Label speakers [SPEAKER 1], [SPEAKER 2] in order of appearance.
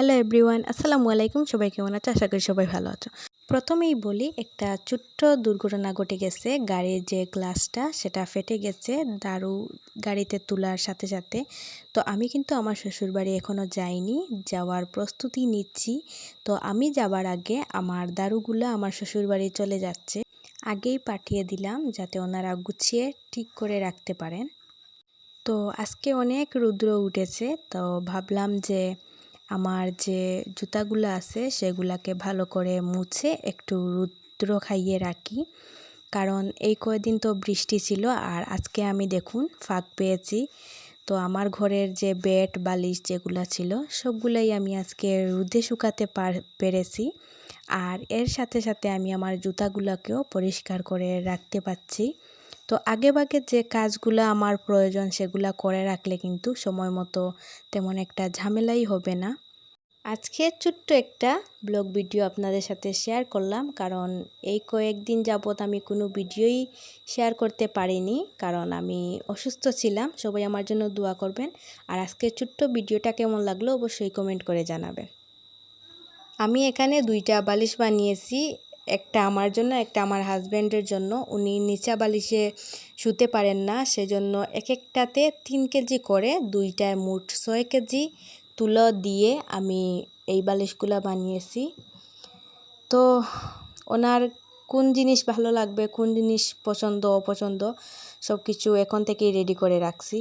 [SPEAKER 1] Hello everyone আসসালামু আলাইকুম সবাই কেমন আছো? আশা করি সবাই ভালো আছো। প্রথমেই বলি, একটা ছোট্ট দুর্ঘটনা ঘটে গেছে। গাড়ির যে গ্লাসটা সেটা ফেটে গেছে দারু গাড়িতে তোলার সাথে সাথে। তো আমি কিন্তু আমার শ্বশুরবাড়ি এখনও যাইনি। যাওয়ার প্রস্তুতি নিচ্ছি। তো আমি যাবার আগে আমার দারুগুলো আমার শ্বশুরবাড়ি চলে যাচ্ছে। আগেই পাঠিয়ে দিলাম যাতে ওনারা গুছিয়ে ঠিক করে রাখতে পারেন। তো আজকে অনেক রুদ্র উঠেছে। তো ভাবলাম যে আমার যে জুতাগুলো আছে, সেগুলাকে ভালো করে মুছে একটু রুদ্র খাইয়ে রাখি। কারণ এই কয়দিন তো বৃষ্টি ছিল আর আজকে আমি দেখুন ফাঁক পেয়েছি। তো আমার ঘরের যে বেড, বালিশ যেগুলো ছিল, সবগুলাই আমি আজকে রুদে শুকাতে পার, পেরেছি। আর এর সাথে সাথে আমি আমার জুতাগুলোকেও পরিষ্কার করে রাখতে পাচ্ছি তো আগেভাগে যে কাজগুলো আমার প্রয়োজন, সেগুলো করে রাখলে কিন্তু সময় মতো তেমন একটা ঝামেলাই হবে না। আজকে ছোট্ট একটা ব্লগ ভিডিও আপনাদের সাথে শেয়ার করলাম, কারণ এই কয়েকদিন যাবৎ আমি কোনো ভিডিওই শেয়ার করতে পারিনি, কারণ আমি অসুস্থ ছিলাম। সবাই আমার জন্য দোয়া করবেন। আর আজকে ছোট্ট ভিডিওটা কেমন লাগল অবশ্যই কমেন্ট করে জানাবেন। আমি এখানে দুইটা বালিশ বানিয়েছি, একটা আমার জন্য, একটা আমার হাজব্যান্ডের জন্য। উনি নিচা বালিশে শুতে পারেন না, সেজন্য এক একটাতে তিন কেজি করে, দুইটায় মোট ছয় কেজি। তুলো দিয়ে আমি এই বালিশগুলো বানিয়েছি। তো ওনার কোন জিনিস ভালো লাগবে, কোন জিনিস পছন্দ, অপছন্দ সব কিছু এখন থেকেই রেডি করে রাখছি।